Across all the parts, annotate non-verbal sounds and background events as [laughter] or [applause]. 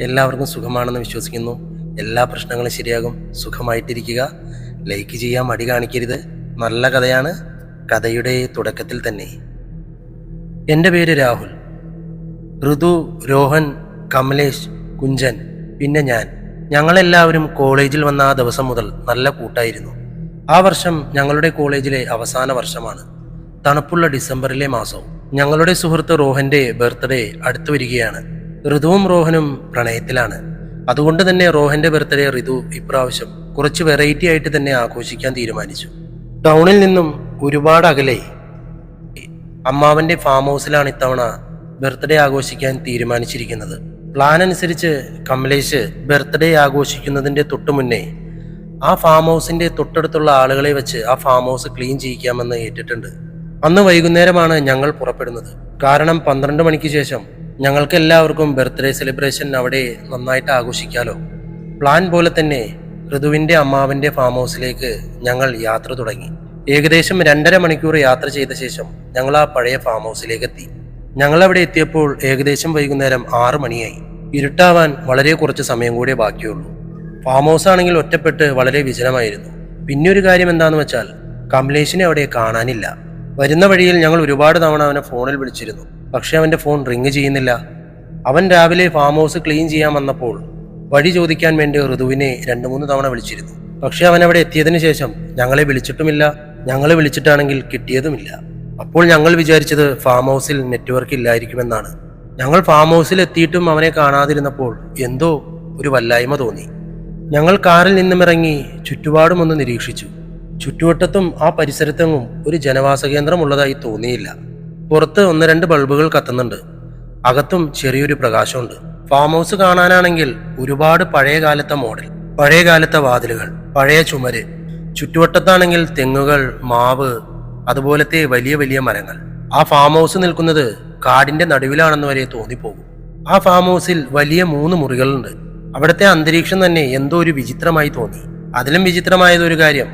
എല്ലാവർക്കും സുഖമാണെന്ന് വിശ്വസിക്കുന്നു. എല്ലാ പ്രശ്നങ്ങളും ശരിയാകും. സുഖമായിട്ടിരിക്കുക. ലൈക്ക് ചെയ്യാൻ മടി കാണിക്കരുത്. നല്ല കഥയാണ്. കഥയുടെ തുടക്കത്തിൽ തന്നെ. എന്റെ പേര് രാഹുൽ. ഋതു രോഹൻ കമലേഷ് കുഞ്ചൻ പിന്നെ ഞാൻ. ഞങ്ങളെല്ലാവരും കോളേജിൽ വന്ന ആ ദിവസം മുതൽ നല്ല കൂട്ടായിരുന്നു. ആ വർഷം ഞങ്ങളുടെ കോളേജിലെ അവസാന വർഷമാണ്. തണുപ്പുള്ള ഡിസംബറിലെ മാസവും ഞങ്ങളുടെ സുഹൃത്ത് റോഹന്റെ ബർത്ത്ഡേ അടുത്തു വരികയാണ്. ഋതുവും റോഹനും പ്രണയത്തിലാണ്. അതുകൊണ്ട് തന്നെ റോഹന്റെ ബർത്ത്ഡേ ഋതു ഇപ്രാവശ്യം കുറച്ച് വെറൈറ്റി ആയിട്ട് തന്നെ ആഘോഷിക്കാൻ തീരുമാനിച്ചു. ടൗണിൽ നിന്നും ഒരുപാട് അകലെ അമ്മാവന്റെ ഫാം ഹൗസിലാണ് ഇത്തവണ ബർത്ത്ഡേ ആഘോഷിക്കാൻ തീരുമാനിച്ചിരിക്കുന്നത്. പ്ലാൻ അനുസരിച്ച് കമലേഷ് ബർത്ത്ഡേ ആഘോഷിക്കുന്നതിന്റെ തൊട്ടു മുന്നേ ആ ഫാം ഹൗസിന്റെ തൊട്ടടുത്തുള്ള ആളുകളെ വെച്ച് ആ ഫാം ഹൗസ് ക്ലീൻ ചെയ്യിക്കാമെന്ന് ഏറ്റിട്ടുണ്ട്. അന്ന് വൈകുന്നേരമാണ് ഞങ്ങൾ പുറപ്പെടുന്നത്. കാരണം പന്ത്രണ്ട് മണിക്ക് ശേഷം ഞങ്ങൾക്ക് എല്ലാവർക്കും ബർത്ത്ഡേ സെലിബ്രേഷൻ അവിടെ നന്നായിട്ട് ആഘോഷിക്കാലോ. പ്ലാൻ പോലെ തന്നെ ഋതുവിന്റെ അമ്മാവിന്റെ ഫാം ഹൗസിലേക്ക് ഞങ്ങൾ യാത്ര തുടങ്ങി. ഏകദേശം രണ്ടര മണിക്കൂർ യാത്ര ചെയ്ത ശേഷം ഞങ്ങൾ ആ പഴയ ഫാം ഹൗസിലേക്ക് എത്തി. ഞങ്ങൾ അവിടെ എത്തിയപ്പോൾ ഏകദേശം വൈകുന്നേരം ആറു മണിയായി. ഇരുട്ടാവാൻ വളരെ കുറച്ച് സമയം കൂടിയേ ബാക്കിയുള്ളൂ. ഫാം ഹൗസ് ആണെങ്കിൽ ഒറ്റപ്പെട്ട് വളരെ വിജനമായിരുന്നു. പിന്നെ ഒരു കാര്യം എന്താണെന്ന് വെച്ചാൽ കമലേഷിനെ അവിടെ കാണാനില്ല. വരുന്ന വഴിയിൽ ഞങ്ങൾ ഒരുപാട് തവണ അവനെ ഫോണിൽ വിളിച്ചിരുന്നു. പക്ഷെ അവന്റെ ഫോൺ റിങ് ചെയ്യുന്നില്ല. അവൻ രാവിലെ ഫാം ഹൗസ് ക്ലീൻ ചെയ്യാൻ വന്നപ്പോൾ വഴി ചോദിക്കാൻ വേണ്ടി ഋതുവിനെ രണ്ട് മൂന്ന് തവണ വിളിച്ചിരുന്നു. പക്ഷെ അവൻ അവിടെ എത്തിയതിനു ശേഷം ഞങ്ങളെ വിളിച്ചിട്ടുമില്ല. ഞങ്ങളെ വിളിച്ചിട്ടാണെങ്കിൽ കിട്ടിയതുമില്ല. അപ്പോൾ ഞങ്ങൾ വിചാരിച്ചത് ഫാം ഹൗസിൽ നെറ്റ്വർക്ക് ഇല്ലായിരിക്കുമെന്നാണ്. ഞങ്ങൾ ഫാം ഹൗസിൽ എത്തിയിട്ടും അവനെ കാണാതിരുന്നപ്പോൾ എന്തോ ഒരു വല്ലായ്മ തോന്നി. ഞങ്ങൾ കാറിൽ നിന്നും ഇറങ്ങി ചുറ്റുപാടും ഒന്ന് നിരീക്ഷിച്ചു. ചുറ്റുവട്ടത്തും ആ പരിസരത്തെങ്ങും ഒരു ജനവാസ കേന്ദ്രമുള്ളതായി തോന്നിയില്ല. പുറത്ത് ഒന്ന് രണ്ട് ബൾബുകൾ കത്തുന്നുണ്ട്. അകത്തും ചെറിയൊരു പ്രകാശമുണ്ട്. ഫാം ഹൗസ് കാണാനാണെങ്കിൽ ഒരുപാട് പഴയ കാലത്തെ മോഡൽ പഴയ കാലത്തെ വാതിലുകൾ പഴയ ചുമര്. ചുറ്റുവട്ടത്താണെങ്കിൽ തെങ്ങുകൾ മാവ് അതുപോലത്തെ വലിയ വലിയ മരങ്ങൾ. ആ ഫാം ഹൗസ് നിൽക്കുന്നത് കാടിന്റെ നടുവിലാണെന്ന് വരെ തോന്നിപ്പോകും. ആ ഫാം ഹൗസിൽ വലിയ മൂന്ന് മുറികളുണ്ട്. അവിടുത്തെ അന്തരീക്ഷം തന്നെ എന്തോ ഒരു വിചിത്രമായി തോന്നി. അതിലും വിചിത്രമായത് ഒരു കാര്യം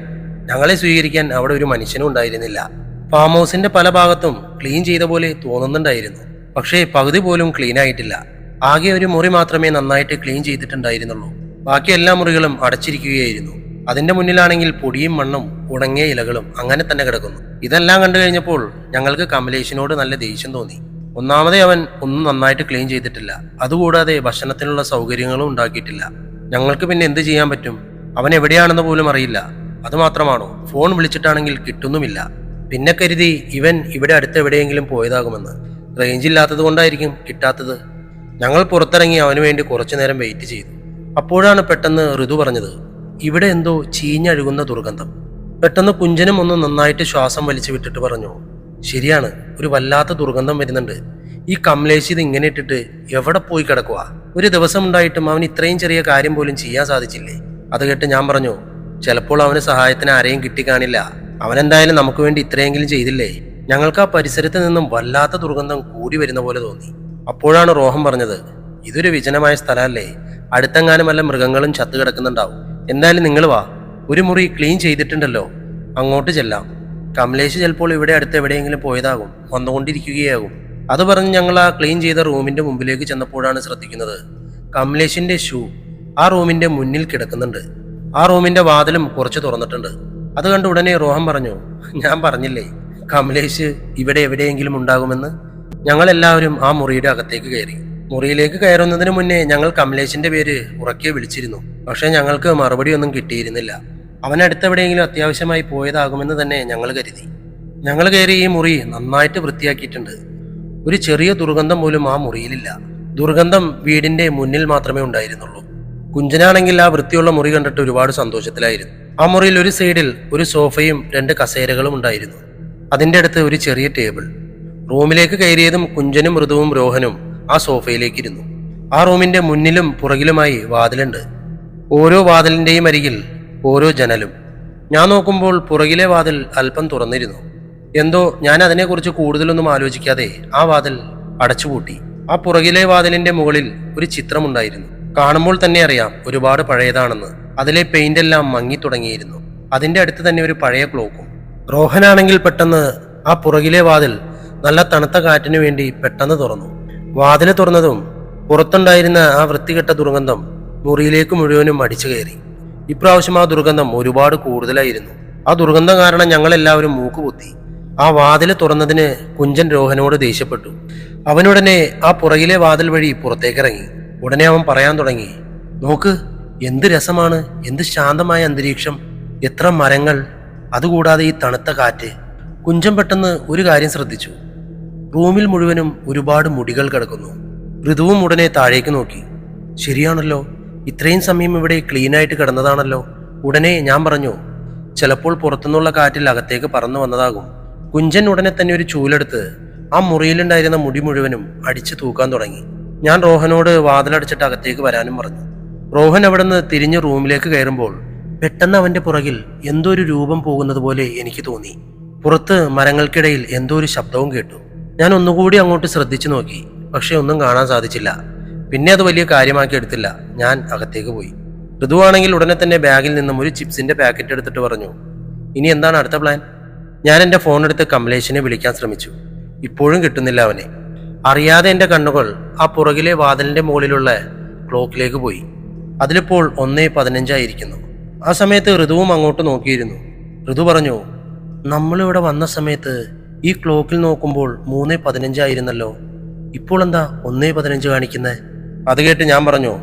ഞങ്ങളെ സ്വീകരിക്കാൻ അവിടെ ഒരു മനുഷ്യനും ഉണ്ടായിരുന്നില്ല. ഫാം ഹൗസിന്റെ പല ഭാഗത്തും ക്ലീൻ ചെയ്ത പോലെ തോന്നുന്നുണ്ടായിരുന്നു. പക്ഷേ പകുതി പോലും ക്ലീൻ ആയിട്ടില്ല. ആകെ ഒരു മുറി മാത്രമേ നന്നായിട്ട് ക്ലീൻ ചെയ്തിട്ടുണ്ടായിരുന്നുള്ളൂ. ബാക്കി എല്ലാ മുറികളും അടച്ചിരിക്കുകയായിരുന്നു. അതിന്റെ മുന്നിലാണെങ്കിൽ പൊടിയും മണ്ണും ഉണങ്ങിയ ഇലകളും അങ്ങനെ തന്നെ കിടക്കുന്നു. ഇതെല്ലാം കണ്ടു കഴിഞ്ഞപ്പോൾ ഞങ്ങൾക്ക് കമലേഷിനോട് നല്ല ദേഷ്യം തോന്നി. ഒന്നാമതേ അവൻ ഒന്നും നന്നായിട്ട് ക്ലീൻ ചെയ്തിട്ടില്ല. അതുകൂടാതെ ഭക്ഷണത്തിനുള്ള സൗകര്യങ്ങളും ഉണ്ടാക്കിയിട്ടില്ല. ഞങ്ങൾക്ക് പിന്നെ എന്ത് ചെയ്യാൻ പറ്റും? അവൻ എവിടെയാണെന്ന് പോലും അറിയില്ല. അതുമാത്രമാണോ? ഫോൺ വിളിച്ചിട്ടാണെങ്കിൽ കിട്ടുന്നുമില്ല. പിന്നെ കരുതി ഇവൻ ഇവിടെ അടുത്ത് എവിടെയെങ്കിലും പോയതാകുമെന്ന്. റേഞ്ച് ഇല്ലാത്തത് കൊണ്ടായിരിക്കും കിട്ടാത്തത്. ഞങ്ങൾ പുറത്തിറങ്ങി അവന് വേണ്ടി കുറച്ചു നേരം വെയിറ്റ് ചെയ്തു. അപ്പോഴാണ് പെട്ടെന്ന് ഋതു പറഞ്ഞത് ഇവിടെ എന്തോ ചീഞ്ഞഴുകുന്ന ദുർഗന്ധം. പെട്ടെന്ന് കുഞ്ചനും ഒന്ന് നന്നായിട്ട് ശ്വാസം വലിച്ചു വിട്ടിട്ട് പറഞ്ഞു ശരിയാണ് ഒരു വല്ലാത്ത ദുർഗന്ധം വരുന്നുണ്ട്. ഈ കമലേശ് ഇത് ഇങ്ങനെ ഇട്ടിട്ട് എവിടെ പോയി കിടക്കുക ഒരു ദിവസം ഉണ്ടായിട്ടും അവൻ ഇത്രയും ചെറിയ കാര്യം പോലും ചെയ്യാൻ സാധിച്ചില്ലേ? അത് കേട്ട് ഞാൻ പറഞ്ഞു ചിലപ്പോൾ അവന് സഹായത്തിന് ആരെയും കിട്ടിക്കാണില്ല. അവൻ എന്തായാലും നമുക്ക് വേണ്ടി ഇത്രയെങ്കിലും ചെയ്തില്ലേ? ഞങ്ങൾക്ക് ആ പരിസരത്ത് നിന്നും വല്ലാത്ത ദുർഗന്ധം കൂടി വരുന്ന പോലെ തോന്നി. അപ്പോഴാണ് റോഹം പറഞ്ഞത് ഇതൊരു വിജനമായ സ്ഥലമല്ലേ? അടുത്തെങ്ങാനും വല്ല മൃഗങ്ങളും ചത്തു കിടക്കുന്നുണ്ടാവും. എന്തായാലും നിങ്ങൾ വാ. ഒരു മുറി ക്ലീൻ ചെയ്തിട്ടുണ്ടല്ലോ. അങ്ങോട്ട് ചെല്ലാം. കമലേഷ് ചിലപ്പോൾ ഇവിടെ അടുത്ത് എവിടെയെങ്കിലും പോയതാകും. വന്നുകൊണ്ടിരിക്കുകയാകും. അത് പറഞ്ഞ് ഞങ്ങൾ ആ ക്ലീൻ ചെയ്ത റൂമിന്റെ മുമ്പിലേക്ക് ചെന്നപ്പോഴാണ് ശ്രദ്ധിക്കുന്നത്. കമലേഷിന്റെ ഷൂ ആ റൂമിന്റെ മുന്നിൽ കിടക്കുന്നുണ്ട്. ആ റൂമിന്റെ വാതിലും കുറച്ച് തുറന്നിട്ടുണ്ട്. അത് കണ്ട് ഉടനെ റോഹൻ പറഞ്ഞു ഞാൻ പറഞ്ഞില്ലേ കമലേഷ് ഇവിടെ എവിടെയെങ്കിലും ഉണ്ടാകുമെന്ന്? ഞങ്ങളെല്ലാവരും ആ മുറിയുടെ അകത്തേക്ക് കയറി. മുറിയിലേക്ക് കയറുന്നതിന് മുന്നേ ഞങ്ങൾ കമലേഷിന്റെ പേര് ഉറക്കെ വിളിച്ചിരുന്നു. പക്ഷേ ഞങ്ങൾക്ക് മറുപടി ഒന്നും കിട്ടിയിരുന്നില്ല. അവൻ അടുത്തെവിടെയെങ്കിലും അത്യാവശ്യമായി പോയതാകുമെന്ന് തന്നെ ഞങ്ങൾ കരുതി. ഞങ്ങൾ കയറി ഈ മുറി നന്നായിട്ട് വൃത്തിയാക്കിയിട്ടുണ്ട്. ഒരു ചെറിയ ദുർഗന്ധം പോലും ആ മുറിയിലില്ല. ദുർഗന്ധം വീടിന്റെ മുന്നിൽ മാത്രമേ ഉണ്ടായിരുന്നുള്ളൂ. കുഞ്ചനാണെങ്കിൽ ആ വൃത്തിയുള്ള മുറി കണ്ടിട്ട് ഒരുപാട് സന്തോഷത്തിലായിരുന്നു. ആ മുറിയിൽ ഒരു സൈഡിൽ ഒരു സോഫയും രണ്ട് കസേരകളും ഉണ്ടായിരുന്നു. അതിന്റെ അടുത്ത് ഒരു ചെറിയ ടേബിൾ. റൂമിലേക്ക് കയറിയതും കുഞ്ചനും മൃദുവും രോഹനും ആ സോഫയിലേക്ക് ഇരുന്നു ആ റൂമിന്റെ മുന്നിലും പുറകിലുമായി വാതിലുണ്ട്. ഓരോ വാതിലിന്റെയും അരികിൽ ഓരോ ജനലും. ഞാൻ നോക്കുമ്പോൾ പുറകിലെ വാതിൽ അല്പം തുറന്നിരുന്നു. എന്തോ ഞാൻ അതിനെക്കുറിച്ച് കൂടുതലൊന്നും ആലോചിക്കാതെ ആ വാതിൽ അടച്ചുപൂട്ടി. ആ പുറകിലെ വാതിലിന്റെ മുകളിൽ ഒരു ചിത്രമുണ്ടായിരുന്നു. കാണുമ്പോൾ തന്നെ അറിയാം ഒരുപാട് പഴയതാണെന്ന്. അതിലെ പെയിന്റ് എല്ലാം മങ്ങി തുടങ്ങിയിരുന്നു. അതിന്റെ അടുത്ത് തന്നെ ഒരു പഴയ ക്ലോക്കും റോഹനാണെങ്കിൽ പെട്ടെന്ന് ആ പുറകിലെ വാതിൽ നല്ല തണുത്ത കാറ്റിനു വേണ്ടി പെട്ടെന്ന് തുറന്നു. വാതിൽ തുറന്നതും പുറത്തുണ്ടായിരുന്ന ആ വൃത്തികെട്ട ദുർഗന്ധം മുറിയിലേക്ക് മുഴുവനും അടിച്ചു കയറി. ഇപ്രാവശ്യം ആ ദുർഗന്ധം ഒരുപാട് കൂടുതലായിരുന്നു. ആ ദുർഗന്ധം കാരണം ഞങ്ങളെല്ലാവരും മൂക്കുകുത്തി ആ വാതിൽ തുറന്നതിന് കുഞ്ചൻ രോഹനോട് ദേഷ്യപ്പെട്ടു. അവനുടനെ ആ പുറകിലെ വാതിൽ വഴി പുറത്തേക്കിറങ്ങി. ഉടനെ അവൻ പറയാൻ തുടങ്ങി നോക്ക് എന്ത് രസമാണ് എന്ത് ശാന്തമായ അന്തരീക്ഷം എത്ര മരങ്ങൾ അതുകൂടാതെ ഈ തണുത്ത കാറ്റ്. കുഞ്ചൻ പെട്ടെന്ന് ഒരു കാര്യം ശ്രദ്ധിച്ചു. റൂമിൽ മുഴുവനും ഒരുപാട് മുടികൾ കിടക്കുന്നു. ഋതുവും ഉടനെ താഴേക്ക് നോക്കി. ശരിയാണല്ലോ ഇത്രയും സമയം ഇവിടെ ക്ലീനായിട്ട് കിടന്നതാണല്ലോ. ഉടനെ ഞാൻ പറഞ്ഞു ചിലപ്പോൾ പുറത്തുനിന്നുള്ള കാറ്റിൽ അകത്തേക്ക് പറന്നു വന്നതാകും. കുഞ്ചൻ ഉടനെ തന്നെ ഒരു ചൂലെടുത്ത് ആ മുറിയിലുണ്ടായിരുന്ന മുടി മുഴുവനും അടിച്ചു തൂക്കാൻ തുടങ്ങി. ഞാൻ റോഹനോട് വാതിലടച്ചിട്ട് അകത്തേക്ക് വരാനും പറഞ്ഞു. റോഹൻ അവിടുന്ന് തിരിഞ്ഞ് റൂമിലേക്ക് കയറുമ്പോൾ പെട്ടെന്ന് അവന്റെ പുറകിൽ എന്തോ ഒരു രൂപം പോകുന്നത് പോലെ എനിക്ക് തോന്നി. പുറത്ത് മരങ്ങൾക്കിടയിൽ എന്തോ ഒരു ശബ്ദവും കേട്ടു. ഞാൻ ഒന്നുകൂടി അങ്ങോട്ട് ശ്രദ്ധിച്ചു നോക്കി പക്ഷേ ഒന്നും കാണാൻ സാധിച്ചില്ല. പിന്നെ അത് വലിയ കാര്യമാക്കി എടുത്തില്ല. ഞാൻ അകത്തേക്ക് പോയി. ഋതുവാണെങ്കിൽ ഉടനെ തന്നെ ബാഗിൽ നിന്നും ഒരു ചിപ്സിന്റെ പാക്കറ്റ് എടുത്തിട്ട് പറഞ്ഞു ഇനി എന്താണ് അടുത്ത പ്ലാൻ? ഞാൻ എന്റെ ഫോൺ എടുത്ത് കമലേഷിനെ വിളിക്കാൻ ശ്രമിച്ചു. ഇപ്പോഴും കിട്ടുന്നില്ല അവനെ. അറിയാതെ എന്റെ കണ്ണുകൾ ആ പുറകിലെ വാതിലിന്റെ മുകളിലുള്ള ക്ലോക്കിലേക്ക് പോയി. അതിലിപ്പോൾ ഒന്നേ പതിനഞ്ചായിരിക്കുന്നു. ആ സമയത്ത് ഋതുവും അങ്ങോട്ട് നോക്കിയിരുന്നു. ഋതു പറഞ്ഞു നമ്മളിവിടെ വന്ന സമയത്ത് ഈ ക്ലോക്കിൽ നോക്കുമ്പോൾ മൂന്നേ പതിനഞ്ചായിരുന്നല്ലോ. ഇപ്പോൾ എന്താ ഒന്നേ പതിനഞ്ച് കാണിക്കുന്നത് അത് കേട്ട് ഞാൻ പറഞ്ഞു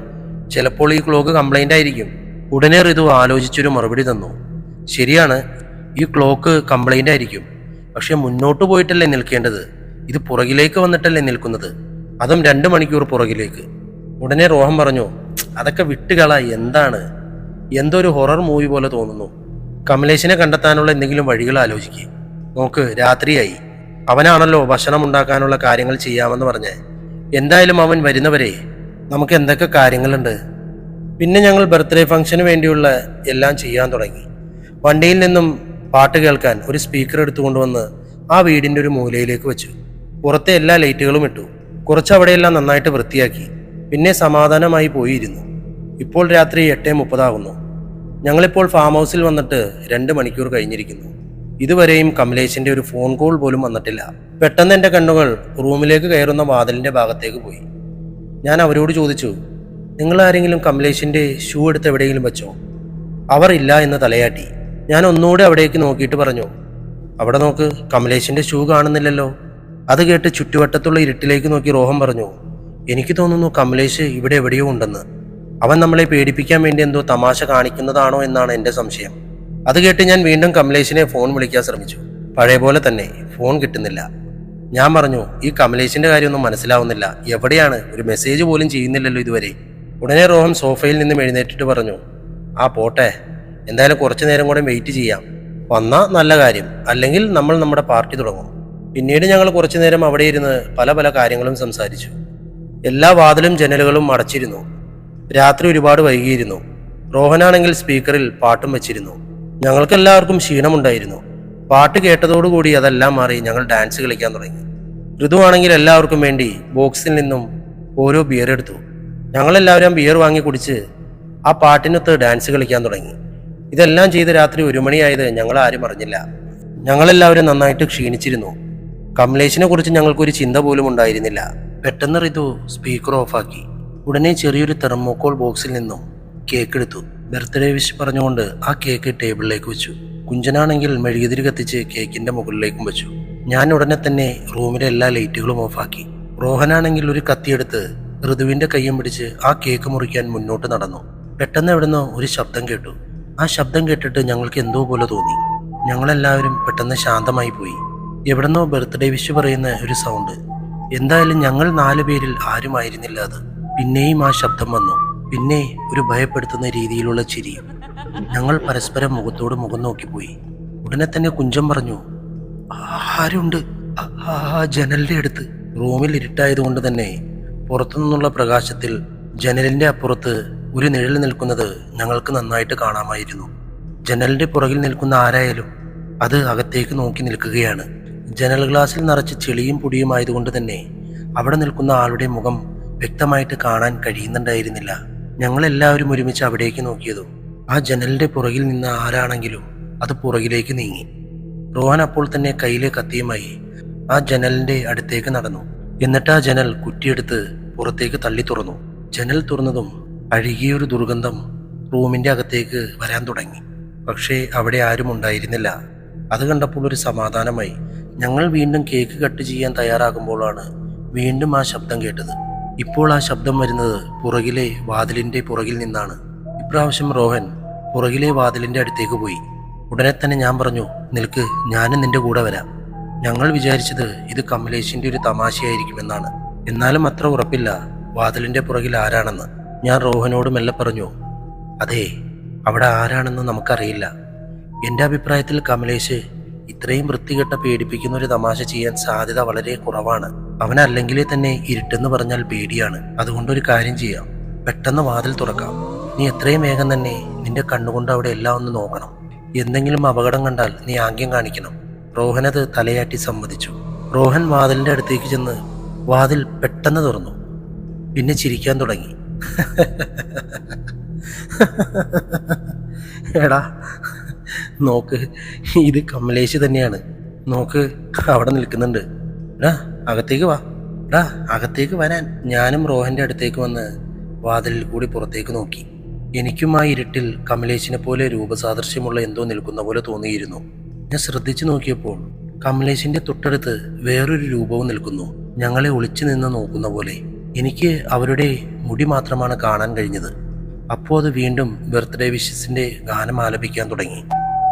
ചിലപ്പോൾ ഈ ക്ലോക്ക് കംപ്ലൈന്റ് ആയിരിക്കും. ഉടനെ ഋതു ആലോചിച്ചൊരു മറുപടി തന്നു ശരിയാണ് ഈ ക്ലോക്ക് കംപ്ലൈന്റ് ആയിരിക്കും. പക്ഷെ മുന്നോട്ട് പോയിട്ടല്ലേ നിൽക്കേണ്ടത്? ഇത് പുറകിലേക്ക് വന്നിട്ടല്ലേ നിൽക്കുന്നത്? അതും രണ്ട് മണിക്കൂർ പുറകിലേക്ക്. ഉടനെ റോഹൻ പറഞ്ഞു അതൊക്കെ വിട്ടുകള എന്താണ്? എന്തോ ഒരു ഹൊറർ മൂവി പോലെ തോന്നുന്നു. കമലേഷിനെ കണ്ടെത്താനുള്ള എന്തെങ്കിലും വഴികൾ ആലോചിക്കുക നോക്ക് രാത്രിയായി. അവനാണല്ലോ ഭക്ഷണം ഉണ്ടാക്കാനുള്ള കാര്യങ്ങൾ ചെയ്യാമെന്ന് പറഞ്ഞ്. എന്തായാലും അവൻ വരുന്നവരെ നമുക്ക് എന്തൊക്കെ കാര്യങ്ങളുണ്ട്? പിന്നെ ഞങ്ങൾ ബർത്ത്ഡേ ഫംഗ്ഷന് വേണ്ടിയുള്ള എല്ലാം ചെയ്യാൻ തുടങ്ങി. വണ്ടിയിൽ നിന്നും പാട്ട് കേൾക്കാൻ ഒരു സ്പീക്കർ എടുത്തുകൊണ്ടുവന്ന് ആ വീടിന്റെ ഒരു മൂലയിലേക്ക് വെച്ചു. പുറത്തെ എല്ലാ ലൈറ്റുകളും ഇട്ടു. കുറച്ചവിടെയെല്ലാം നന്നായിട്ട് വൃത്തിയാക്കി. പിന്നെ സമാധാനമായി പോയിരുന്നു. ഇപ്പോൾ രാത്രി എട്ട് മുപ്പതാകുന്നു. ഞങ്ങളിപ്പോൾ ഫാം ഹൗസിൽ വന്നിട്ട് രണ്ട് മണിക്കൂർ കഴിഞ്ഞിരിക്കുന്നു. ഇതുവരെയും കമലേഷിന്റെ ഒരു ഫോൺ കോൾ പോലും വന്നിട്ടില്ല. പെട്ടെന്ന് എന്റെ കണ്ണുകൾ റൂമിലേക്ക് കയറുന്ന വാതിലിന്റെ ഭാഗത്തേക്ക് പോയി. ഞാൻ അവരോട് ചോദിച്ചു നിങ്ങൾ ആരെങ്കിലും കമലേഷിന്റെ ഷൂ എടുത്ത് എവിടെയെങ്കിലും വെച്ചോ? അവർ ഇല്ല എന്ന് തലയാട്ടി. ഞാൻ ഒന്നുകൂടെ അവിടേക്ക് നോക്കിയിട്ട് പറഞ്ഞു അവിടെ നോക്ക് കമലേഷിന്റെ ഷൂ കാണുന്നില്ലല്ലോ. അത് കേട്ട് ചുറ്റുവട്ടത്തുള്ള ഇരുട്ടിലേക്ക് നോക്കി റോഹൻ പറഞ്ഞു എനിക്ക് തോന്നുന്നു കമലേഷ് ഇവിടെ എവിടെയോ ഉണ്ടെന്ന്. അവൻ നമ്മളെ പേടിപ്പിക്കാൻ വേണ്ടി എന്തോ തമാശ കാണിക്കുന്നതാണോ എന്നാണ് എന്റെ സംശയം. അത് കേട്ട് ഞാൻ വീണ്ടും കമലേഷിനെ ഫോൺ വിളിക്കാൻ ശ്രമിച്ചു. പഴയ പോലെ തന്നെ ഫോൺ കിട്ടുന്നില്ല. ഞാൻ പറഞ്ഞു ഈ കമലേഷിന്റെ കാര്യമൊന്നും മനസ്സിലാവുന്നില്ല. എവിടെയാണ്? ഒരു മെസ്സേജ് പോലും ചെയ്യുന്നില്ലല്ലോ ഇതുവരെ. ഉടനെ റോഹൻ സോഫയിൽ നിന്നും എഴുന്നേറ്റിട്ട് പറഞ്ഞു ആ പോട്ടെ. എന്തായാലും കുറച്ചു നേരം കൂടെ വെയിറ്റ് ചെയ്യാം. വന്നാൽ നല്ല കാര്യം. അല്ലെങ്കിൽ നമ്മൾ നമ്മുടെ പാർട്ടി തുടങ്ങും. പിന്നീട് ഞങ്ങൾ കുറച്ചു നേരം അവിടെ ഇരുന്ന് പല പല കാര്യങ്ങളും സംസാരിച്ചു. എല്ലാ വാതിലും ജനലുകളും അടച്ചിരുന്നു. രാത്രി ഒരുപാട് വൈകിയിരുന്നു. റോഹനാണെങ്കിൽ സ്പീക്കറിൽ പാട്ടും വെച്ചിരുന്നു. ഞങ്ങൾക്കെല്ലാവർക്കും ക്ഷീണമുണ്ടായിരുന്നു. പാട്ട് കേട്ടതോടുകൂടി അതെല്ലാം മാറി ഞങ്ങൾ ഡാൻസ് കളിക്കാൻ തുടങ്ങി. ഋതുവാണെങ്കിൽ എല്ലാവർക്കും വേണ്ടി ബോക്സിൽ നിന്നും ഓരോ ബിയർ എടുത്തു. ഞങ്ങളെല്ലാവരും ബിയർ വാങ്ങി കുടിച്ച് ആ പാട്ടിനൊത്ത് ഡാൻസ് കളിക്കാൻ തുടങ്ങി. ഇതെല്ലാം ചെയ്ത് രാത്രി ഒരു മണിയായത് ഞങ്ങൾ ആരും അറിഞ്ഞില്ല. ഞങ്ങളെല്ലാവരും നന്നായിട്ട് ക്ഷീണിച്ചിരുന്നു. കമലേഷിനെ കുറിച്ച് ഞങ്ങൾക്കൊരു ചിന്ത പോലും ഉണ്ടായിരുന്നില്ല. പെട്ടെന്ന് റിതു സ്പീക്കർ ഓഫാക്കി. ഉടനെ ചെറിയൊരു തെർമോക്കോൾ ബോക്സിൽ നിന്നും കേക്ക് എടുത്തു. ബർത്ത്ഡേ വിഷ് പറഞ്ഞുകൊണ്ട് ആ കേക്ക് ടേബിളിലേക്ക് വെച്ചു. കുഞ്ചനാണെങ്കിൽ മെഴുകുതിരി കത്തിച്ച് കേക്കിന്റെ മുകളിലേക്കും വെച്ചു. ഞാൻ ഉടനെ തന്നെ റൂമിലെ എല്ലാ ലൈറ്റുകളും ഓഫാക്കി. റോഹനാണെങ്കിൽ ഒരു കത്തിയെടുത്ത് ഋതുവിന്റെ കയ്യും പിടിച്ച് ആ കേക്ക് മുറിക്കാൻ മുന്നോട്ട് നടന്നു. പെട്ടെന്ന് എവിടുന്നോ ഒരു ശബ്ദം കേട്ടു. ആ ശബ്ദം കേട്ടിട്ട് ഞങ്ങൾക്ക് എന്തോ പോലെ തോന്നി. ഞങ്ങളെല്ലാവരും പെട്ടെന്ന് ശാന്തമായി പോയി. എവിടുന്നോ ബർത്ത്ഡേ വിഷ് പറയുന്ന ഒരു സൗണ്ട് എന്തായാലും ഞങ്ങൾ നാലു പേരിൽ ആരുമായിരുന്നില്ല അത്. പിന്നെയും ആ ശബ്ദം വന്നു. പിന്നെ ഒരു ഭയപ്പെടുത്തുന്ന രീതിയിലുള്ള ചിരി. ഞങ്ങൾ പരസ്പരം മുഖത്തോട് മുഖം നോക്കിപ്പോയി ഉടനെ തന്നെ കുഞ്ചം പറഞ്ഞു ആരുണ്ട് ആ- ജനലിന്റെ അടുത്ത്. റൂമിൽ ഇരുട്ടായതുകൊണ്ട് തന്നെ പുറത്തുനിന്നുള്ള പ്രകാശത്തിൽ ജനലിന്റെ അപ്പുറത്ത് ഒരു നിഴൽ നിൽക്കുന്നത് ഞങ്ങൾക്ക് നന്നായിട്ട് കാണാമായിരുന്നു. ജനലിന്റെ പുറകിൽ നിൽക്കുന്ന ആരായാലും അത് അകത്തേക്ക് നോക്കി നിൽക്കുകയാണ്. ജനൽ ഗ്ലാസിൽ നിറച്ച് ചെളിയും പൊടിയും ആയതുകൊണ്ട് തന്നെ അവിടെ നിൽക്കുന്ന ആളുടെ മുഖം വ്യക്തമായിട്ട് കാണാൻ കഴിയുന്നുണ്ടായിരുന്നില്ല. ഞങ്ങളെല്ലാവരും ഒരുമിച്ച് അവിടേക്ക് നോക്കിയതും ആ ജനലിന്റെ പുറകിൽ നിന്ന് ആരാണെങ്കിലും അത് പുറകിലേക്ക് നീങ്ങി. റോഹൻ അപ്പോൾ തന്നെ കയ്യിലെ കത്തിയുമായി ആ ജനലിന്റെ അടുത്തേക്ക് നടന്നു. എന്നിട്ട് ആ ജനൽ കുറ്റിയെടുത്ത് പുറത്തേക്ക് തള്ളി തുറന്നു. ജനൽ തുറന്നതും അഴുകിയൊരു ദുർഗന്ധം റൂമിന്റെ അകത്തേക്ക് വരാൻ തുടങ്ങി. പക്ഷേ അവിടെ ആരും ഉണ്ടായിരുന്നില്ല. അത് കണ്ടപ്പോൾ ഒരു സമാധാനമായി ഞങ്ങൾ വീണ്ടും കേക്ക് കട്ട് ചെയ്യാൻ തയ്യാറാകുമ്പോഴാണ് വീണ്ടും ആ ശബ്ദം കേട്ടത്. ഇപ്പോൾ ആ ശബ്ദം വരുന്നത് പുറകിലെ വാതിലിന്റെ പുറകിൽ നിന്നാണ്. ഇപ്രാവശ്യം റോഹൻ പുറകിലെ വാതിലിന്റെ അടുത്തേക്ക് പോയി. ഉടനെ തന്നെ ഞാൻ പറഞ്ഞു നിൽക്ക് ഞാനും നിന്റെ കൂടെ വരാം. ഞങ്ങൾ വിചാരിച്ചത് ഇത് കമലേഷിന്റെ ഒരു തമാശയായിരിക്കുമെന്നാണ്. എന്നാലും അത്ര ഉറപ്പില്ല വാതിലിന്റെ പുറകിൽ ആരാണെന്ന്. ഞാൻ റോഹനോട് മെല്ലെ പറഞ്ഞു അതെ അവിടെ ആരാണെന്ന് നമുക്കറിയില്ല. എന്റെ അഭിപ്രായത്തിൽ കമലേഷ് ഇത്രയും വൃത്തികെട്ട പേടിപ്പിക്കുന്ന ഒരു തമാശ ചെയ്യാൻ സാധ്യത വളരെ കുറവാണ്. അവനല്ലെങ്കിലേ തന്നെ ഇരുട്ടെന്ന് പറഞ്ഞാൽ പേടിയാണ്. അതുകൊണ്ട് ഒരു കാര്യം ചെയ്യാം. പെട്ടെന്ന് വാതിൽ തുറക്കാം. നീ എത്രയും വേഗം തന്നെ നിന്റെ കണ്ണുകൊണ്ട് അവിടെ എല്ലാം ഒന്ന് നോക്കണം. എന്തെങ്കിലും അപകടം കണ്ടാൽ നീ ആംഗ്യം കാണിക്കണം. റോഹൻ അത് തലയാട്ടി സമ്മതിച്ചു. റോഹൻ വാതിലിന്റെ അടുത്തേക്ക് ചെന്ന് വാതിൽ പെട്ടെന്ന് തുറന്നു. പിന്നെ ചിരിക്കാൻ തുടങ്ങി. [laughs] എടാ നോക്ക് ഇത് കമലേശ് തന്നെയാണ്. നോക്ക് അവിടെ നിൽക്കുന്നുണ്ട്. എടാ അകത്തേക്ക് വാ. എടാ അകത്തേക്ക് വരാൻ ഞാനും റോഹന്റെ അടുത്തേക്ക് വന്ന് വാതിലിൽ കൂടി പുറത്തേക്ക് നോക്കി. എനിക്കും ആ ഇരുട്ടിൽ കമലേശിനെ പോലെ രൂപസാദൃശ്യമുള്ള എന്തോ നിൽക്കുന്ന പോലെ തോന്നിയിരുന്നു. ഞാൻ ശ്രദ്ധിച്ചു നോക്കിയപ്പോൾ കമലേശിന്റെ തൊട്ടടുത്ത് വേറൊരു രൂപവും നിൽക്കുന്നു. ഞങ്ങളെ ഒളിച്ചു നിന്ന് നോക്കുന്ന പോലെ. എനിക്ക് അവരുടെ മുടി മാത്രമാണ് കാണാൻ കഴിഞ്ഞത്. അപ്പോൾ അത് വീണ്ടും ബർത്ത്ഡേ വിഷസിന്റെ ഗാനം ആലപിക്കാൻ തുടങ്ങി.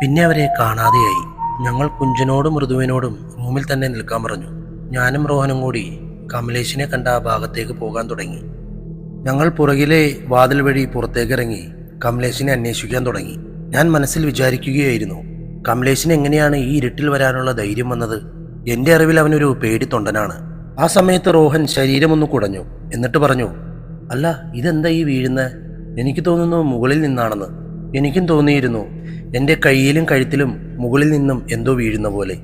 പിന്നെ അവരെ കാണാതെയായി. ഞങ്ങൾ കുഞ്ചനോടും മൃദുവിനോടും റൂമിൽ തന്നെ നിൽക്കാൻ പറഞ്ഞു. ഞാനും റോഹനും കൂടി കമലേഷിനെ കണ്ട ആ ഭാഗത്തേക്ക് പോകാൻ തുടങ്ങി. ഞങ്ങൾ പുറകിലെ വാതിൽ വഴി പുറത്തേക്ക് ഇറങ്ങി കമലേഷിനെ അന്വേഷിക്കാൻ തുടങ്ങി. ഞാൻ മനസ്സിൽ വിചാരിക്കുകയായിരുന്നു കമലേഷിന് എങ്ങനെയാണ് ഈ ഇരുട്ടിൽ വരാനുള്ള ധൈര്യം വന്നത്? എന്റെ അറിവിൽ അവനൊരു പേടിത്തൊണ്ടനാണ്. ആ സമയത്ത് റോഹൻ ശരീരമൊന്ന് കുടഞ്ഞു. എന്നിട്ട് പറഞ്ഞു അല്ല ഇതെന്താ ഈ വീഴുന്നത് എനിക്ക് തോന്നുന്നു മുകളിൽ നിന്നാണെന്ന്. എനിക്കും തോന്നിയിരുന്നു. എന്റെ കയ്യിലും കഴുത്തിലും മുകളിൽ നിന്നും എന്തോ വീഴുന്ന പോലെ.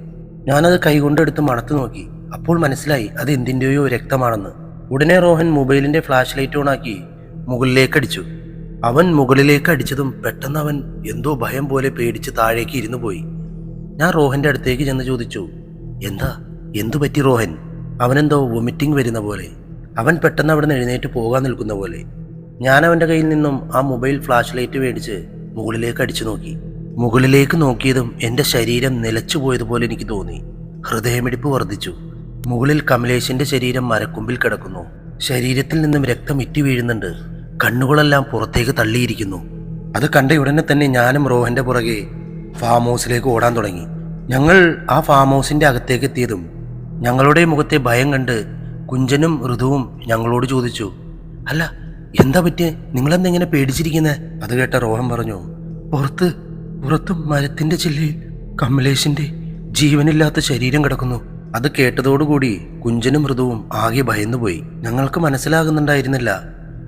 ഞാനത് കൈകൊണ്ടെടുത്ത് മണത്തു നോക്കി. അപ്പോൾ മനസ്സിലായി അത് എന്തിന്റെയോ രക്തമാണെന്ന്. ഉടനെ റോഹൻ മൊബൈലിന്റെ ഫ്ലാഷ് ലൈറ്റ് ഓണാക്കി മുകളിലേക്ക് അടിച്ചു അവൻ മുകളിലേക്ക് അടിച്ചതും പെട്ടെന്ന് അവൻ എന്തോ ഭയം പോലെ പേടിച്ച് താഴേക്ക് ഇരുന്നു പോയി. ഞാൻ റോഹന്റെ അടുത്തേക്ക് ചെന്ന് ചോദിച്ചു എന്താ? എന്തു പറ്റി റോഹൻ? അവനെന്തോ വൊമിറ്റിംഗ് വരുന്ന പോലെ. അവൻ പെട്ടെന്ന് അവിടെ നിന്ന് എഴുന്നേറ്റ് പോകാൻ നിൽക്കുന്ന പോലെ. ഞാൻ അവന്റെ കയ്യിൽ നിന്നും ആ മൊബൈൽ ഫ്ലാഷ് ലൈറ്റ് മേടിച്ച് മുകളിലേക്ക് അടിച്ചു നോക്കി. മുകളിലേക്ക് നോക്കിയതും എന്റെ ശരീരം നിലച്ചു പോയതുപോലെ എനിക്ക് തോന്നി. ഹൃദയമിടിപ്പ് വർദ്ധിച്ചു. മുകളിൽ കമലേഷിന്റെ ശരീരം മരക്കൊമ്പിൽ കിടക്കുന്നു. ശരീരത്തിൽ നിന്നും രക്തം ഇറ്റി വീഴുന്നുണ്ട്. കണ്ണുകളെല്ലാം പുറത്തേക്ക് തള്ളിയിരിക്കുന്നു. അത് കണ്ട ഉടനെ തന്നെ ഞാനും റോഹന്റെ പുറകെ ഫാം ഹൗസിലേക്ക് ഓടാൻ തുടങ്ങി. ഞങ്ങൾ ആ ഫാം ഹൗസിന്റെ അകത്തേക്ക് എത്തിയതും ഞങ്ങളുടെ മുഖത്തെ ഭയം കണ്ട് കുഞ്ചനും ഋതുവും ഞങ്ങളോട് ചോദിച്ചു അല്ല എന്താ പറ്റിയ? നിങ്ങളെന്തെങ്ങനെ പേടിച്ചിരിക്കുന്നത് അത് കേട്ട റോഹൻ പറഞ്ഞു പുറത്ത് പുറത്ത് മരത്തിന്റെ ചില്ലയിൽ കമലേഷിന്റെ ജീവനില്ലാത്ത ശരീരം കിടക്കുന്നു. അത് കേട്ടതോടുകൂടി കുഞ്ചനും മൃദുവും ആകെ ഭയന്നുപോയി. ഞങ്ങൾക്ക് മനസ്സിലാകുന്നുണ്ടായിരുന്നില്ല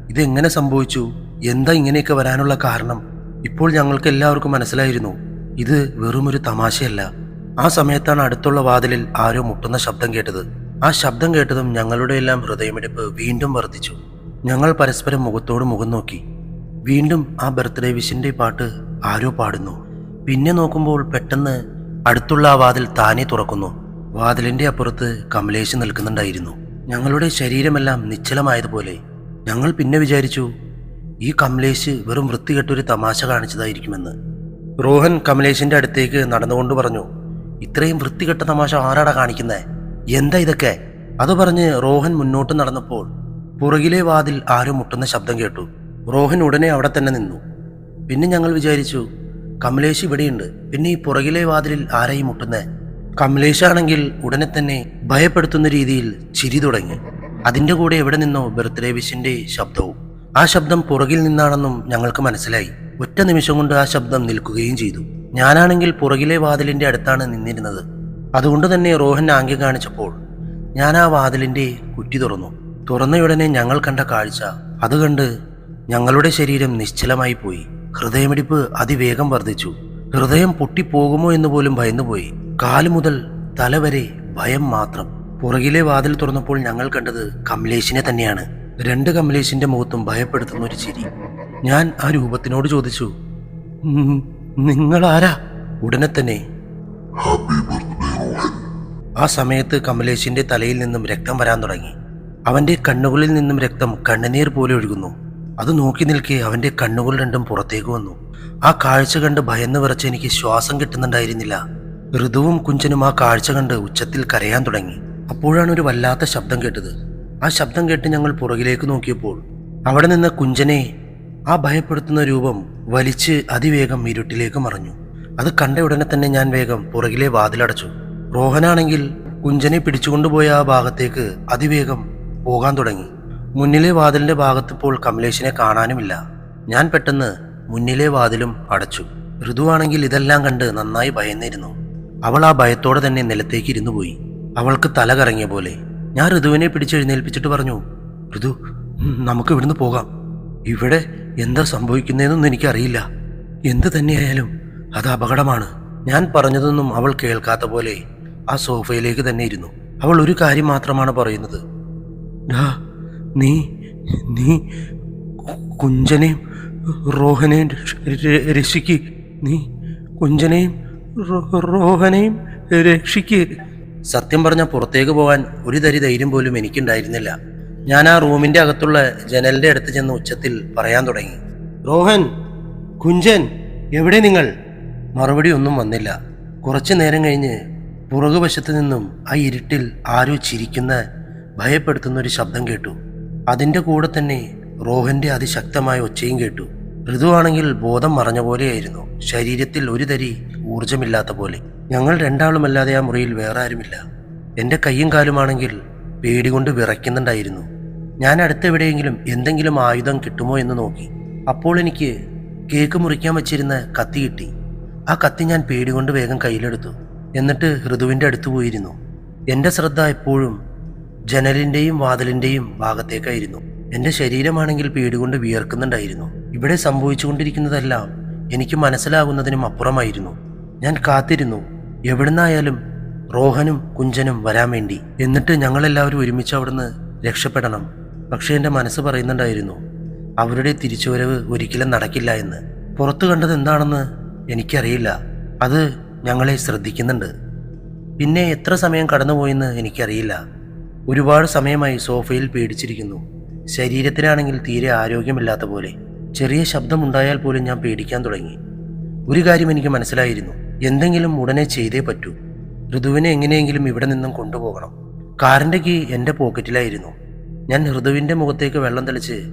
ഇതെങ്ങനെ സംഭവിച്ചു? എന്താ ഇങ്ങനെയൊക്കെ വരാനുള്ള കാരണം? ഇപ്പോൾ ഞങ്ങൾക്ക് എല്ലാവർക്കും മനസ്സിലായിരുന്നു ഇത് വെറുമൊരു തമാശയല്ല. ആ സമയത്താണ് അടുത്തുള്ള വാതിലിൽ ആരോ മുട്ടുന്ന ശബ്ദം കേട്ടത്. ആ ശബ്ദം കേട്ടതും ഞങ്ങളുടെ എല്ലാം ഹൃദയമിടിപ്പ് വീണ്ടും വർദ്ധിച്ചു. ഞങ്ങൾ പരസ്പരം മുഖത്തോട് മുഖം നോക്കി. വീണ്ടും ആ ബർത്ത്ഡേ വിഷിന്റെ പാട്ട് ആരോ പാടുന്നു. പിന്നെ നോക്കുമ്പോൾ പെട്ടെന്ന് അടുത്തുള്ള ആ വാതിൽ താനെ തുറക്കുന്നു. വാതിലിന്റെ അപ്പുറത്ത് കമലേശ് നിൽക്കുന്നുണ്ടായിരുന്നു. ഞങ്ങളുടെ ശരീരമെല്ലാം നിശ്ചലമായതുപോലെ ഞങ്ങൾ പിന്നെ വിചാരിച്ചു ഈ കമലേശ് വെറും വൃത്തികെട്ടൊരു തമാശ കാണിച്ചതായിരിക്കുമെന്ന്. റോഹൻ കമലേഷിന്റെ അടുത്തേക്ക് നടന്നുകൊണ്ട് പറഞ്ഞു ഇത്രയും വൃത്തികെട്ട തമാശ ആരാടാ കാണിക്കുന്നേ? എന്താ ഇതൊക്കെ? അത് പറഞ്ഞ് റോഹൻ മുന്നോട്ട് നടന്നപ്പോൾ പുറകിലെ വാതിൽ ആരും മുട്ടുന്ന ശബ്ദം കേട്ടു. റോഹൻ ഉടനെ അവിടെ തന്നെ നിന്നു. പിന്നെ ഞങ്ങൾ വിചാരിച്ചു കമലേഷ് ഇവിടെയുണ്ട്. പിന്നെ ഈ പുറകിലെ വാതിലിൽ ആരായി മുട്ടുന്നേ കമലേഷ് ആണെങ്കിൽ ഉടനെ തന്നെ ഭയപ്പെടുത്തുന്ന രീതിയിൽ ചിരി തുടങ്ങി. അതിന്റെ കൂടെ എവിടെ നിന്നോ ബർത്ത്ഡേ വിഷിന്റെ ശബ്ദവും. ആ ശബ്ദം പുറകിൽ നിന്നാണെന്നും ഞങ്ങൾക്ക് മനസ്സിലായി. ഒറ്റ നിമിഷം കൊണ്ട് ആ ശബ്ദം നിൽക്കുകയും ചെയ്തു. ഞാനാണെങ്കിൽ പുറകിലെ വാതിലിന്റെ അടുത്താണ് നിന്നിരുന്നത്. അതുകൊണ്ട് തന്നെ റോഹൻ ആംഗ്യം കാണിച്ചപ്പോൾ ഞാൻ ആ വാതിലിന്റെ കുറ്റി തുറന്നു. തുറന്നയുടനെ ഞങ്ങൾ കണ്ട കാഴ്ച അത് കണ്ട് ഞങ്ങളുടെ ശരീരം നിശ്ചലമായി പോയി. ഹൃദയമിടിപ്പ് അതിവേഗം വർദ്ധിച്ചു. ഹൃദയം പൊട്ടിപ്പോകുമോ എന്ന് പോലും ഭയന്നുപോയി. കാൽ മുതൽ തല വരെ ഭയം മാത്രം. പുറകിലെ വാതിൽ തുറന്നപ്പോൾ ഞങ്ങൾ കണ്ടത് കമലേഷിനെ തന്നെയാണ്. രണ്ട് കമലേഷിന്റെ മുഖത്തും ഭയപ്പെടുത്തുന്ന ഒരു ചിരി. ഞാൻ ആ രൂപത്തിനോട് ചോദിച്ചു നിങ്ങൾ ആരാ? ഉടനെ തന്നെ ആ സമയത്ത് കമലേഷിന്റെ തലയിൽ നിന്നും രക്തം വരാൻ തുടങ്ങി. അവന്റെ കണ്ണുകളിൽ നിന്നും രക്തം കണ്ണുനീർ പോലെ ഒഴുകുന്നു. അത് നോക്കി നിൽക്കെ അവന്റെ കണ്ണുകൾ രണ്ടും പുറത്തേക്ക് വന്നു. ആ കാഴ്ച കണ്ട് ഭയന്ന് വിറച്ച് എനിക്ക് ശ്വാസം കിട്ടുന്നുണ്ടായിരുന്നില്ല. ഋതുവും കുഞ്ചനും ആ കാഴ്ച കണ്ട് ഉച്ചത്തിൽ കരയാൻ തുടങ്ങി. അപ്പോഴാണ് ഒരു വല്ലാത്ത ശബ്ദം കേട്ടത്. ആ ശബ്ദം കേട്ട് ഞങ്ങൾ പുറകിലേക്ക് നോക്കിയപ്പോൾ അവിടെ നിന്ന് കുഞ്ചനെ ആ ഭയപ്പെടുത്തുന്ന രൂപം വലിച്ച് അതിവേഗം ഇരുട്ടിലേക്ക് മറഞ്ഞു. അത് കണ്ട ഉടനെ തന്നെ ഞാൻ വേഗം പുറകിലെ വാതിലടച്ചു. റോഹനാണെങ്കിൽ കുഞ്ചനെ പിടിച്ചുകൊണ്ടുപോയ ആ ഭാഗത്തേക്ക് അതിവേഗം പോകാൻ തുടങ്ങി. മുന്നിലെ വാതിലിന്റെ ഭാഗത്തിപ്പോൾ കമലേഷിനെ കാണാനുമില്ല. ഞാൻ പെട്ടെന്ന് മുന്നിലെ വാതിലും അടച്ചു. ഋതുവാണെങ്കിൽ ഇതെല്ലാം കണ്ട് നന്നായി ഭയന്നിരുന്നു. അവൾ ആ ഭയത്തോടെ തന്നെ നിലത്തേക്ക് ഇരുന്നു പോയി. അവൾക്ക് തല കറങ്ങിയ പോലെ. ഞാൻ ഋതുവിനെ പിടിച്ചെഴുന്നേൽപ്പിച്ചിട്ട് പറഞ്ഞു ഋതു നമുക്ക് ഇവിടുന്ന് പോകാം. ഇവിടെ എന്താ സംഭവിക്കുന്നതെന്നൊന്നും എനിക്കറിയില്ല. എന്ത് തന്നെയായാലും അത് അപകടമാണ്. ഞാൻ പറഞ്ഞതൊന്നും അവൾ കേൾക്കാത്ത പോലെ ആ സോഫയിലേക്ക് തന്നെ ഇരുന്നു. അവൾ ഒരു കാര്യം മാത്രമാണ് പറയുന്നത്. നീ നീ കുഞ്ചനെയും റോഹനെയും രക്ഷ- രക്ഷിക്ക്. നീ കുഞ്ചനെയും റോഹനെയും രക്ഷിക്ക്. സത്യം പറഞ്ഞ പുറത്തേക്ക് പോകാൻ ഒരു തരി ധൈര്യം പോലും എനിക്കുണ്ടായിരുന്നില്ല. ഞാൻ ആ റൂമിന്റെ അകത്തുള്ള ജനലിന്റെ അടുത്ത് ചെന്ന് ഉച്ചത്തിൽ പറയാൻ തുടങ്ങി. റോഹൻ കുഞ്ചൻ എവിടെ നിങ്ങൾ? മറുപടി ഒന്നും വന്നില്ല. കുറച്ചു നേരം കഴിഞ്ഞ് പുറകുവശത്ത് നിന്നും ആ ഇരുട്ടിൽ ആരോ ചിരിക്കുന്ന ഭയപ്പെടുത്തുന്ന ഒരു ശബ്ദം കേട്ടു. അതിന്റെ കൂടെ തന്നെ റോഹന്റെ അതിശക്തമായ ഒച്ചയും കേട്ടു. ഋതുവാണെങ്കിൽ ബോധം മറഞ്ഞ പോലെയായിരുന്നു. ശരീരത്തിൽ ഒരു തരി ഊർജമില്ലാത്ത പോലെ. ഞങ്ങൾ രണ്ടാളുമല്ലാതെ ആ മുറിയിൽ വേറെ ആരുമില്ല. എന്റെ കൈയും കാലുമാണെങ്കിൽ പേടികൊണ്ട് വിറയ്ക്കുന്നുണ്ടായിരുന്നു. ഞാൻ അടുത്തെവിടെയെങ്കിലും എന്തെങ്കിലും ആയുധം കിട്ടുമോ എന്ന് നോക്കി. അപ്പോൾ എനിക്ക് കേക്ക് മുറിക്കാൻ വച്ചിരുന്ന കത്തി കിട്ടി. ആ കത്തി ഞാൻ പേടി കൊണ്ട് വേഗം കയ്യിലെടുത്തു. എന്നിട്ട് ഋതുവിന്റെ അടുത്ത് പോയിരുന്നു. എന്റെ ശ്രദ്ധ എപ്പോഴും ജനലിന്റെയും വാതിലിന്റെയും ഭാഗത്തേക്കായിരുന്നു. എന്റെ ശരീരമാണെങ്കിൽ പേടികൊണ്ട് വിയർക്കുന്നുണ്ടായിരുന്നു. ഇവിടെ സംഭവിച്ചുകൊണ്ടിരിക്കുന്നതെല്ലാം എനിക്ക് മനസ്സിലാകുന്നതിനും അപ്പുറമായിരുന്നു. ഞാൻ കാത്തിരുന്നു. എവിടുന്നായാലും റോഹനും കുഞ്ചനും വരാൻ വേണ്ടി. എന്നിട്ട് ഞങ്ങളെല്ലാവരും ഒരുമിച്ച് അവിടുന്ന് രക്ഷപ്പെടണം. പക്ഷേ എന്റെ മനസ്സ് പറയുന്നുണ്ടായിരുന്നു അവരുടെ തിരിച്ചുവരവ് ഒരിക്കലും നടക്കില്ല എന്ന്. പുറത്തു കണ്ടത് എന്താണെന്ന് എനിക്കറിയില്ല. അത് ഞങ്ങളെ ശ്രദ്ധിക്കുന്നുണ്ട്. പിന്നെ എത്ര സമയം കടന്നുപോയെന്ന് എനിക്കറിയില്ല. ഒരുപാട് സമയമായി സോഫയിൽ പേടിച്ചിരിക്കുന്നു. ശരീരത്തിനാണെങ്കിൽ തീരെ ആരോഗ്യമില്ലാത്ത പോലെ. ചെറിയ ശബ്ദമുണ്ടായാൽ പോലും ഞാൻ പേടിക്കാൻ തുടങ്ങി. ഒരു കാര്യം എനിക്ക് മനസ്സിലായിരുന്നു. എന്തെങ്കിലും ഉടനെ ചെയ്തേ പറ്റൂ. ഋതുവിനെ എങ്ങനെയെങ്കിലും ഇവിടെ നിന്നും കൊണ്ടുപോകണം. കാറിന്റെ കീ എന്റെ പോക്കറ്റിലായിരുന്നു. ഞാൻ ഋതുവിന്റെ മുഖത്തേക്ക് വെള്ളം തെളിച്ച്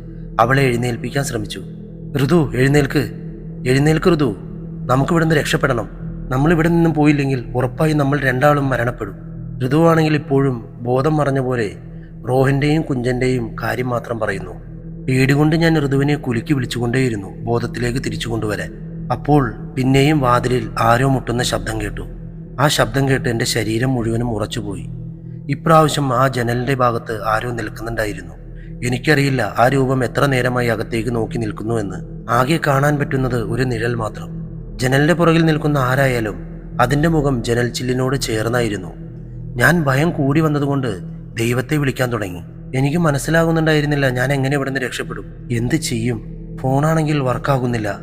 അവളെ എഴുന്നേൽപ്പിക്കാൻ ശ്രമിച്ചു. ഋതു എഴുന്നേൽക്ക്. എഴുന്നേൽക്ക് ഋതു. നമുക്കിവിടുന്ന് രക്ഷപ്പെടണം. നമ്മളിവിടെ നിന്നും പോയില്ലെങ്കിൽ ഉറപ്പായി നമ്മൾ രണ്ടാളും മരണപ്പെടും. ഋതുവാണെങ്കിൽ ഇപ്പോഴും ബോധം മറഞ്ഞ പോലെ റോഹിന്റെയും കുഞ്ചന്റെയും കാര്യം മാത്രം പറയുന്നു. പേടികൊണ്ട് ഞാൻ ഋതുവിനെ കുലുക്കി വിളിച്ചുകൊണ്ടേയിരുന്നു ബോധത്തിലേക്ക് തിരിച്ചു കൊണ്ടുവരാൻ അപ്പോൾ പിന്നെയും വാതിലിൽ ആരോ മുട്ടുന്ന ശബ്ദം കേട്ടു. ആ ശബ്ദം കേട്ട് എന്റെ ശരീരം മുഴുവനും ഉറച്ചുപോയി. ഇപ്രാവശ്യം ആ ജനലിന്റെ ഭാഗത്ത് ആരോ നിൽക്കുന്നുണ്ടായിരുന്നു. എനിക്കറിയില്ല ആ രൂപം എത്ര നേരമായി അകത്തേക്ക് നോക്കി നിൽക്കുന്നുവെന്ന് ആകെ കാണാൻ പറ്റുന്നത് ഒരു നിഴൽ മാത്രം. ജനലിന്റെ പുറകിൽ നിൽക്കുന്ന ആരായാലും അതിന്റെ മുഖം ജനൽ ചില്ലിനോട് ചേർന്നായിരുന്നു. ഞാൻ ഭയം കൂടി വന്നതുകൊണ്ട് ദൈവത്തെ വിളിക്കാൻ തുടങ്ങി. എനിക്ക് മനസ്സിലാകുന്നുണ്ടായിരുന്നില്ല ഞാൻ എങ്ങനെ ഇവിടെ നിന്ന് രക്ഷപ്പെടും. എന്ത് ചെയ്യും? ഫോണാണെങ്കിൽ വർക്കാകുന്നില്ല.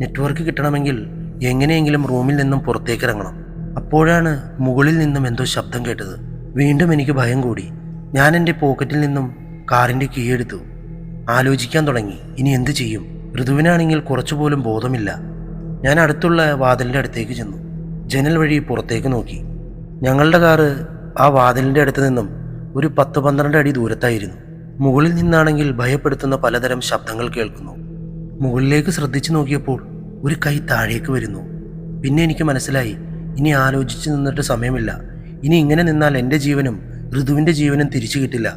നെറ്റ്വർക്ക് കിട്ടണമെങ്കിൽ എങ്ങനെയെങ്കിലും റൂമിൽ നിന്നും പുറത്തേക്ക് ഇറങ്ങണം അപ്പോഴാണ് മുകളിൽ നിന്നും എന്തോ ശബ്ദം കേട്ടത്. വീണ്ടും എനിക്ക് ഭയം കൂടി. ഞാൻ എന്റെ പോക്കറ്റിൽ നിന്നും കാറിന്റെ കീ എടുത്തു. ആലോചിക്കാൻ തുടങ്ങി. ഇനി എന്ത് ചെയ്യും? ഋതുവിനാണെങ്കിൽ കുറച്ചുപോലും ബോധമില്ല. ഞാൻ അടുത്തുള്ള വാതിലിന്റെ അടുത്തേക്ക് ചെന്നു. ജനൽ വഴി പുറത്തേക്ക് നോക്കി. ഞങ്ങളുടെ കാറ് ആ വാതിലിന്റെ അടുത്ത് നിന്നും ഒരു പത്ത് പന്ത്രണ്ട് അടി ദൂരത്തായിരുന്നു. മുകളിൽ നിന്നാണെങ്കിൽ ഭയപ്പെടുത്തുന്ന പലതരം ശബ്ദങ്ങൾ കേൾക്കുന്നു. മുകളിലേക്ക് ശ്രദ്ധിച്ചു നോക്കിയപ്പോൾ ഒരു കൈ താഴേക്ക് വരുന്നു. പിന്നെ എനിക്ക് മനസ്സിലായി ഇനി ആലോചിച്ച് നിന്നിട്ട് സമയമില്ല. ഇനി ഇങ്ങനെ നിന്നാൽ എന്റെ ജീവനും ഋതുവിന്റെ ജീവനും തിരിച്ചു കിട്ടില്ല.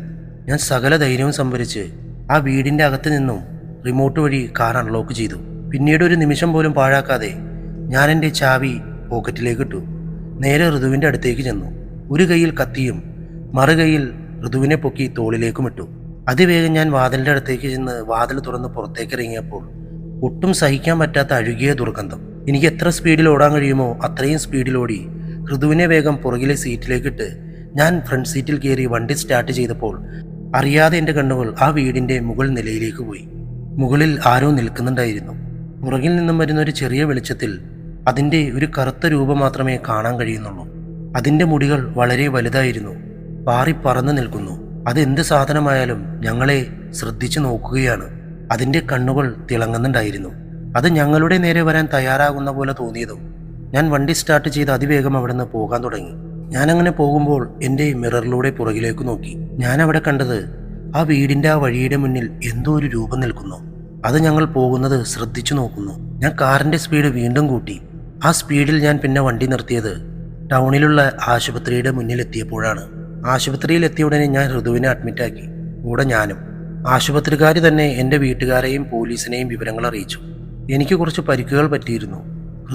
ഞാൻ സകല ധൈര്യവും സംഭരിച്ച് ആ വീടിന്റെ അകത്ത് നിന്നും റിമോട്ട് വഴി കാർ അൺലോക്ക് ചെയ്തു. പിന്നീട് ഒരു നിമിഷം പോലും പാഴാക്കാതെ ഞാൻ എന്റെ ചാവി പോക്കറ്റിലേക്ക് ഇട്ടു. നേരെ ഋതുവിന്റെ അടുത്തേക്ക് ചെന്നു. ഒരു കൈയിൽ കത്തിയും മറുകൈയിൽ ഋതുവിനെ പൊക്കി തോളിലേക്കും ഇട്ടു. അതിവേഗം ഞാൻ വാതിലിന്റെ അടുത്തേക്ക് ചെന്ന് വാതിൽ തുറന്ന് പുറത്തേക്ക് ഇറങ്ങിയപ്പോൾ ഒട്ടും സഹിക്കാൻ പറ്റാത്ത അഴുകിയ ദുർഗന്ധം. എനിക്ക് എത്ര സ്പീഡിൽ ഓടാൻ കഴിയുമോ അത്രയും സ്പീഡിലോടി ഋതുവിനെ വേഗം പുറകിലെ സീറ്റിലേക്കിട്ട് ഞാൻ ഫ്രണ്ട് സീറ്റിൽ കയറി വണ്ടി സ്റ്റാർട്ട് ചെയ്തപ്പോൾ അറിയാതെ എന്റെ കണ്ണുകൾ ആ വീടിന്റെ മുകൾ നിലയിലേക്ക് പോയി. മുകളിൽ ആരോ നിൽക്കുന്നുണ്ടായിരുന്നു. പുറകിൽ നിന്നും വരുന്ന ഒരു ചെറിയ വെളിച്ചത്തിൽ അതിന്റെ ഒരു കറുത്ത രൂപം മാത്രമേ കാണാൻ കഴിയുന്നുള്ളൂ. അതിന്റെ മുടികൾ വളരെ വലുതായിരുന്നു. പാറി പറന്നു നിൽക്കുന്നു. അതെന്ത് സാധനമായാലും ഞങ്ങളെ ശ്രദ്ധിച്ചു നോക്കുകയാണ്. അതിന്റെ കണ്ണുകൾ തിളങ്ങുന്നുണ്ടായിരുന്നു. അത് ഞങ്ങളുടെ നേരെ വരാൻ തയ്യാറാകുന്ന പോലെ തോന്നിയതും ഞാൻ വണ്ടി സ്റ്റാർട്ട് ചെയ്ത് അതിവേഗം അവിടെ നിന്ന് പോകാൻ തുടങ്ങി. ഞാനങ്ങനെ പോകുമ്പോൾ എന്റെ മിററിലൂടെ പുറകിലേക്ക് നോക്കി. ഞാൻ അവിടെ കണ്ടത് ആ വീടിന്റെ ആ വഴിയുടെ മുന്നിൽ എന്തോ ഒരു രൂപം നിൽക്കുന്നു. അത് ഞങ്ങൾ പോകുന്നത് ശ്രദ്ധിച്ചു നോക്കുന്നു. ഞാൻ കാറിന്റെ സ്പീഡ് വീണ്ടും കൂട്ടി. ആ സ്പീഡിൽ ഞാൻ പിന്നെ വണ്ടി നിർത്തിയത് ടൗണിലുള്ള ആശുപത്രിയുടെ മുന്നിലെത്തിയപ്പോഴാണ്. ആശുപത്രിയിൽ എത്തിയ ഉടനെ ഞാൻ ഋതുവിനെ അഡ്മിറ്റാക്കി കൂടെ ഞാനും. ആശുപത്രിക്കാർ തന്നെ എന്റെ വീട്ടുകാരെയും പോലീസിനെയും വിവരങ്ങൾ അറിയിച്ചു. എനിക്ക് കുറച്ച് പരിക്കുകൾ പറ്റിയിരുന്നു.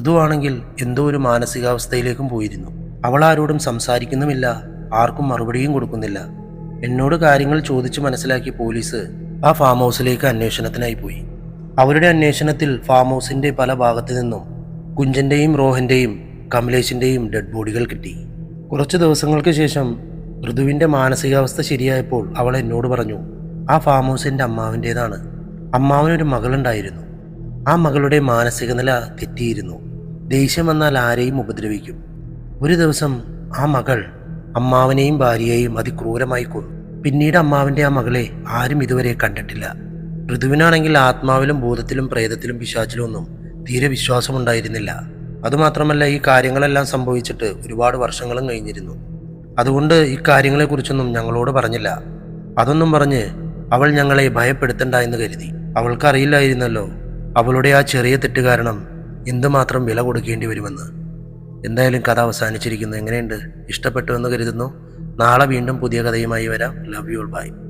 ഋതുവാണെങ്കിൽ എന്തോ ഒരു മാനസികാവസ്ഥയിലേക്കും പോയിരുന്നു. അവൾ ആരോടും സംസാരിക്കുന്നുമില്ല. ആർക്കും മറുപടിയും കൊടുക്കുന്നില്ല. എന്നോട് കാര്യങ്ങൾ ചോദിച്ച് മനസ്സിലാക്കിയ പോലീസ് ആ ഫാം ഹൗസിലേക്ക് അന്വേഷണത്തിനായി പോയി. അവരുടെ അന്വേഷണത്തിൽ ഫാം ഹൗസിന്റെ പല ഭാഗത്തു നിന്നും കുഞ്ചന്റെയും റോഹന്റെയും കമലേഷിന്റെയും ഡെഡ് ബോഡികൾ കിട്ടി. കുറച്ച് ദിവസങ്ങൾക്ക് ശേഷം ഋതുവിന്റെ മാനസികാവസ്ഥ ശരിയായപ്പോൾ അവൾ എന്നോട് പറഞ്ഞു ആ ഫാം ഹൗസിന്റെ അമ്മാവിന്റേതാണ് അമ്മാവനൊരു മകളുണ്ടായിരുന്നു. ആ മകളുടെ മാനസിക നില തെറ്റിയിരുന്നു. ദേഷ്യം വന്നാൽ ആരെയും ഉപദ്രവിക്കും. ഒരു ദിവസം ആ മകൾ അമ്മാവനെയും ഭാര്യയെയും അതിക്രൂരമായി കൊന്നു. പിന്നീട് അമ്മാവിന്റെ ആ മകളെ ആരും ഇതുവരെ കണ്ടിട്ടില്ല. ഋതുവിനാണെങ്കിൽ ആത്മാവിലും ബോധത്തിലും പ്രേതത്തിലും പിശാച്ചിലും ഒന്നും തീരെ വിശ്വാസമുണ്ടായിരുന്നില്ല. അതുമാത്രമല്ല ഈ കാര്യങ്ങളെല്ലാം സംഭവിച്ചിട്ട് ഒരുപാട് വർഷങ്ങളും കഴിഞ്ഞിരുന്നു. അതുകൊണ്ട് ഇക്കാര്യങ്ങളെക്കുറിച്ചൊന്നും കാര്യങ്ങളെക്കുറിച്ചൊന്നും ഞങ്ങളോട് പറഞ്ഞില്ല. അതൊന്നും പറഞ്ഞ് അവൾ ഞങ്ങളെ ഭയപ്പെടുത്തണ്ട എന്ന് കരുതി. അവൾക്കറിയില്ലായിരുന്നല്ലോ അവളുടെ ആ ചെറിയ തെറ്റ് കാരണം എന്തുമാത്രം വില കൊടുക്കേണ്ടി വരുമെന്ന്. എന്തായാലും കഥ അവസാനിച്ചിരിക്കുന്നു. എങ്ങനെയുണ്ട്? ഇഷ്ടപ്പെട്ടു എന്ന് കരുതുന്നു. നാളെ വീണ്ടും പുതിയ കഥയുമായി വരാം. Love you by